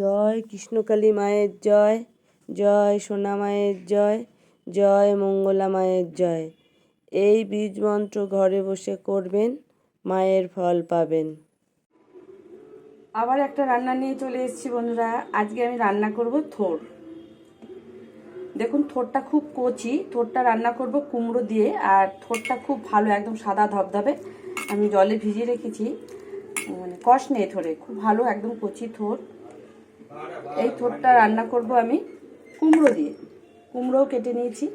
জয়, কৃষ্ণকালী মায়ের জয় জয় সোনা মায়ের জয় জয় মঙ্গলা মায়ের জয়। এই বীজ মন্ত্র ঘরে বসে করবেন, মায়ের ফল পাবেন। আবার একটা রান্না নিয়ে চলে এসেছি বন্ধুরা। আজকে আমি রান্না করব থোর। দেখুন, থোরটা খুব কচি। থোরটা রান্না করব কুমড়ো দিয়ে, আর থোরটা খুব ভালো, একদম সাদা ধবধবে। আমি জলে ভিজিয়ে রেখেছি। মানে কষ নেই থোরে, খুব ভালো, একদম কচি থোর। এই থোরটা রান্না করব আমি কুমড়ো দিয়ে। কুমড়োও কেটে নিয়েছি।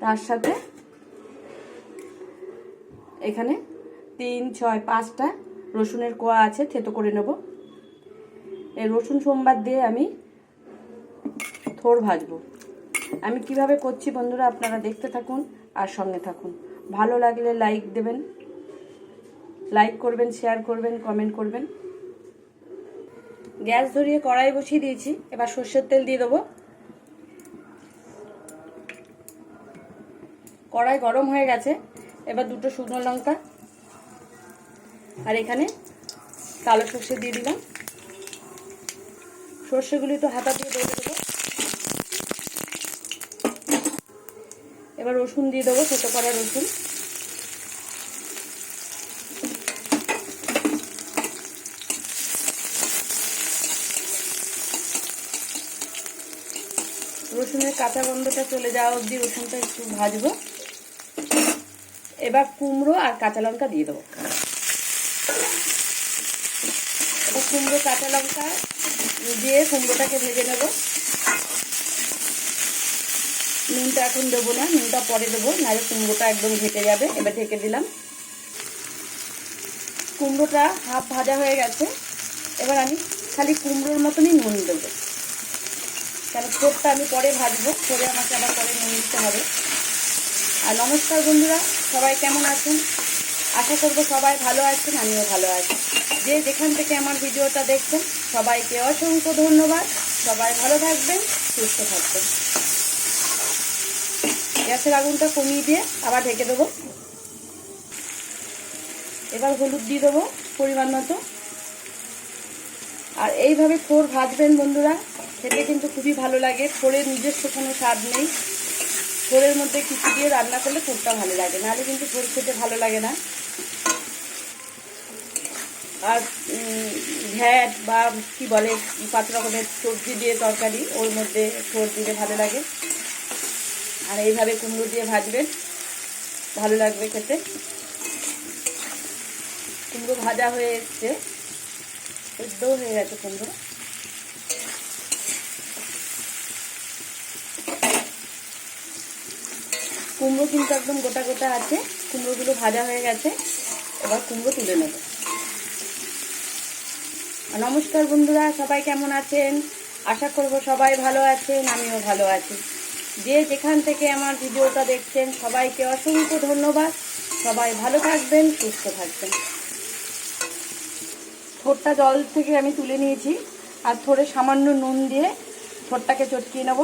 তার সাথে এখানে তিন, ছয়, পাঁচটা রসুনের কোয়া আছে, থেতো করে নেব। এই রসুন সোমবার দিয়ে আমি থোর ভাজবো। আমি কীভাবে করছি বন্ধুরা, আপনারা দেখতে থাকুন আর সঙ্গে থাকুন। ভালো লাগলে লাইক দেবেন, লাইক করবেন, শেয়ার করবেন, কমেন্ট করবেন। গ্যাস ধরিয়ে কড়াই বসিয়ে দিয়েছি। এবার সর্ষের তেল দিয়ে দেবো। কড়াই গরম হয়ে গেছে। এবার দুটো শুকনো লঙ্কা। আর এখানে কালো সর্ষে দিয়ে দিলাম। সর্ষেগুলি তো হাতা দিয়ে বেটে দেবো। এবার রসুন দিয়ে দেবো, ছোটো করা রসুন। রসুনের কাঁচা গন্ধটা চলে যাওয়া অবধি রসুনটা একটু ভাজবো। এবার কুমড়ো আর কাঁচা লঙ্কা দিয়ে দেবো। কুমড়ো, কাঁচা লঙ্কা দিয়ে কুমড়োটাকে ভেজে নেব। নুনটা এখন দেবো না, নুনটা পরে দেবো, নাহলে কুমড়োটা একদম ঘেটে যাবে। এবার ঢেকে দিলাম। কুমড়োটা হাফ ভাজা হয়ে গেছে। এবার আমি খালি কুমড়োর মতনই নুন দেবো। কেন ঠোঁটটা আমি পরে ভাজবো, পরে আমাকে আবার পরে নিয়ে নিতে হবে। আর নমস্কার বন্ধুরা, সবাই কেমন আছেন? আশা করব সবাই ভালো আছেন, আমিও ভালো আছি। যে যেখান থেকে আমার ভিডিওটা দেখছেন, সবাইকে অসংখ্য ধন্যবাদ। সবাই ভালো থাকবেন, সুস্থ থাকবেন। গ্যাসের আগুনটা কমিয়ে দিয়ে আবার ঢেকে দেবো। এবার হলুদ দিয়ে দেবো পরিমাণ মতো। আর এইভাবে থোর ভাজবেন বন্ধুরা খেতে কিন্তু খুবই ভালো লাগে। থোরের নিজস্ব কোনো স্বাদ নেই। থোরের মধ্যে কিছু দিয়ে রান্না করলে থোরটা ভালো লাগে, নাহলে কিন্তু থোর খেতে ভালো লাগে না। আর ঘ্যাট বা কি বলে, পাঁচ রকমের সবজি দিয়ে তরকারি, ওর মধ্যে থোর দিলে ভালো লাগে। আর এইভাবে কুমড়ো দিয়ে ভাজবেন ভালো লাগবে খেতে। কুমড়ো ভাজা হয়ে এসছে সেদ্ধও হয়ে গেছে কুমড়ো। কুমড়ো কিন্তু একদম গোটা গোটা আছে। কুমড়োগুলো ভাজা হয়ে গেছে। এবার কুমড়ো তুলে নেব। নমস্কার বন্ধুরা, সবাই কেমন আছেন? আশা করব সবাই ভালো আছেন, আমিও ভালো আছি। যে যেখান থেকে আমার ভিডিওটা দেখছেন, সবাইকে অসংখ্য ধন্যবাদ। সবাই ভালো থাকবেন, সুস্থ থাকবেন। ঠোঁটটা জল থেকে আমি তুলে নিয়েছি। আর থোড়ে সামান্য নুন দিয়ে ঠোঁটটাকে চটকিয়ে নেব।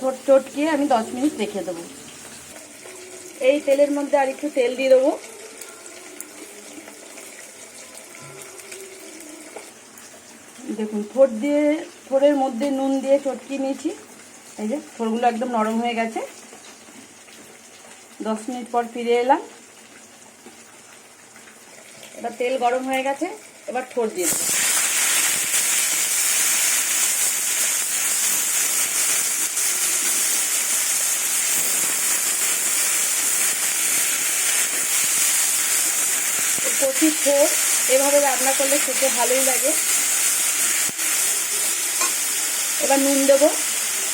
চটকিয়ে আমি দশ মিনিট রেখে দেবো। এই তেলের মধ্যে আর একটু তেল দিয়ে দেবো। দেখুন, ঠোঁট দিয়ে, ঠোঁটের মধ্যে নুন দিয়ে চটকি নিয়েছি। এই যে, ঠোঁটগুলো একদম নরম হয়ে গেছে। দশ মিনিট পর ফিরে এলাম। এবার তেল গরম হয়ে গেছে, এবার ঠোঁট দিয়ে দেবো। কচি ঠোঁট এভাবে রান্না করলে খেতে ভালোই লাগে। এবার নুন দেবো।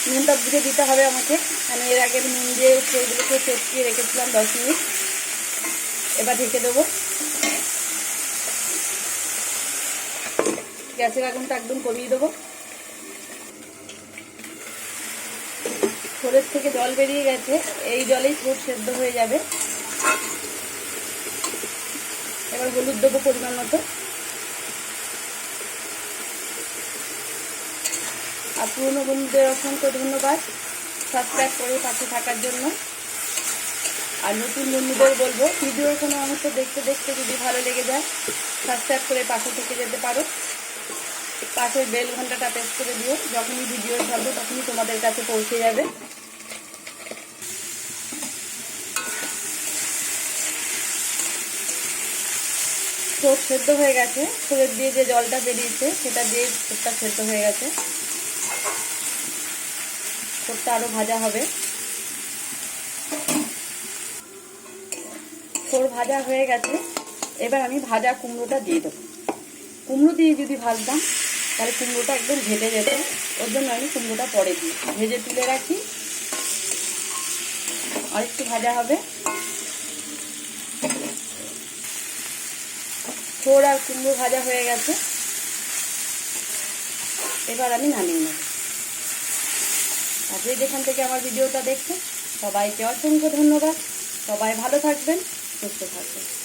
নুনটা বুঝে দিতে হবে আমাকে। আমি এর আগে নুন দিয়ে সেগুলোকে চেপকিয়ে রেখেছিলাম দশ মিনিট। এবার ঢেকে দেবো। গ্যাসের আগুনটা একদম কমিয়ে দেবো। ছোলের থেকে জল বেরিয়ে গেছে। এই জলেই ছোট সেদ্ধ হয়ে যাবে। এবার হলুদ দেবো পরিমাণ মতো। আর পুরনো বন্ধুদের অসংখ্য ধন্যবাদ সাবস্ক্রাইব করে পাশে থাকার জন্য। আর নতুন বন্ধুদের বলব ভিডিওর কোনো অংশ দেখতে দেখতে যদি ভালো লেগে যায় সাবস্ক্রাইব করে পাশে থেকে যেতে পারো। পাশের বেল ঘন্টাটা প্রেস করে দিও, যখনই ভিডিও ছাড়বো তখনই তোমাদের কাছে পৌঁছে যাবে। ছোট সেদ্ধ হয়ে গেছে। ছোলের দিয়ে যে জলটা বেরিয়েছে, সেটা দিয়ে ছোটটা সেদ্ধ হয়ে গেছে। ছোটটা আরও ভাজা হবে। ছোট ভাজা হয়ে গেছে। এবার আমি ভাজা কুমড়োটা দিয়ে দেবো। কুমড়ো দিয়ে যদি ভাজতাম, তাহলে কুমড়োটা একদম ভেজে যেত। ওর জন্য আমি কুমড়োটা পরে দিই ভেজে তুলে রাখি। আর একটু ভাজা হবে। ছোট আর কুমড়ো ভাজা হয়ে গেছে। এবার আমি নামিয়ে নেব। যে যেখান থেকে আমার ভিডিওটা দেখছেন, সবাইকে অসংখ্য ধন্যবাদ। সবাই ভালো থাকবেন, সুস্থ থাকবেন।